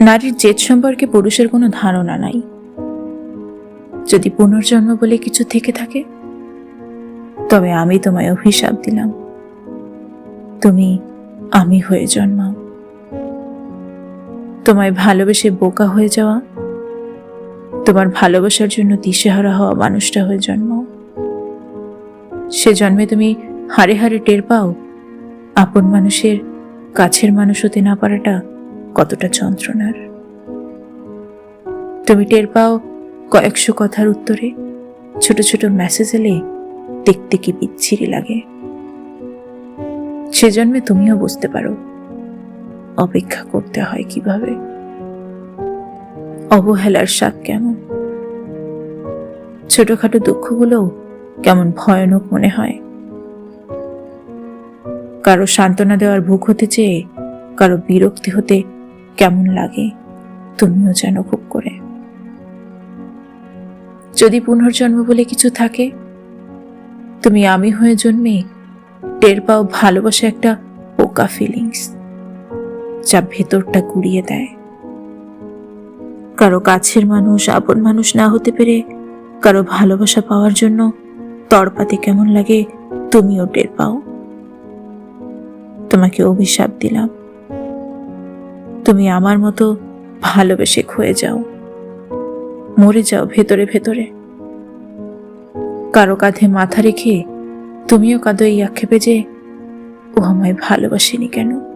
নারীর জেদ সম্পর্কে পুরুষের কোনো ধারণা নাই। যদি পুনর্জন্ম বলে কিছু থেকে থাকে, তবে আমি তোমায় অভিশাপ দিলাম। তুমি আমি হয়ে জন্মাও। তোমায় ভালোবেসে বোকা হয়ে যাওয়া, তোমার ভালোবাসার জন্য দিশেহারা হওয়া মানুষটা হয়ে জন্মাও। সে জন্মে তুমি হারে হারে টের পাও, আপন মানুষের কাছের মানুষ হতে না পারাটা কতটা যন্ত্রণার। তুমি টের পাও কয়েকশো কথার উত্তরে ছোট ছোট মেসেজ এলে দেখতে কি বিচ্ছিরি লাগে। সে জন্মে তুমিও বুঝতে পারো অপেক্ষা করতে হয় কীভাবে। অবহেলার স্বাদ কেমন? ছোটখাটো দুঃখগুলোও কেমন ভয়ানক মনে হয়। কারও সান্ত্বনা দেওয়ার ভুক হতে চেয়ে কারও বিরক্তি হতে কেমন লাগে, তুমিও যেন খুব করে। যদি পুনর্জন্ম বলে কিছু থাকে, তুমি আমি হয়ে জন্মে টের পাও ভালোবাসা একটা পোকা ফিলিংস যা ভেতরটা গুড়িয়ে দেয়। কারও কাছের মানুষ, আপন মানুষ না হতে পেরে কারও ভালোবাসা পাওয়ার জন্য তড়পাতে কেমন লাগে তুমিও টের পাও। তোমাকে অভিশাপ দিলাম। তুমি আমার মতো ভালোবেসে খুয়ে যাও। মরে যাও ভেতরে ভেতরে। কারও কাঁধে মাথা রেখে তুমিও কাঁদো এই আক্ষেপে যে ও আমায় ভালোবাসেনি কেন?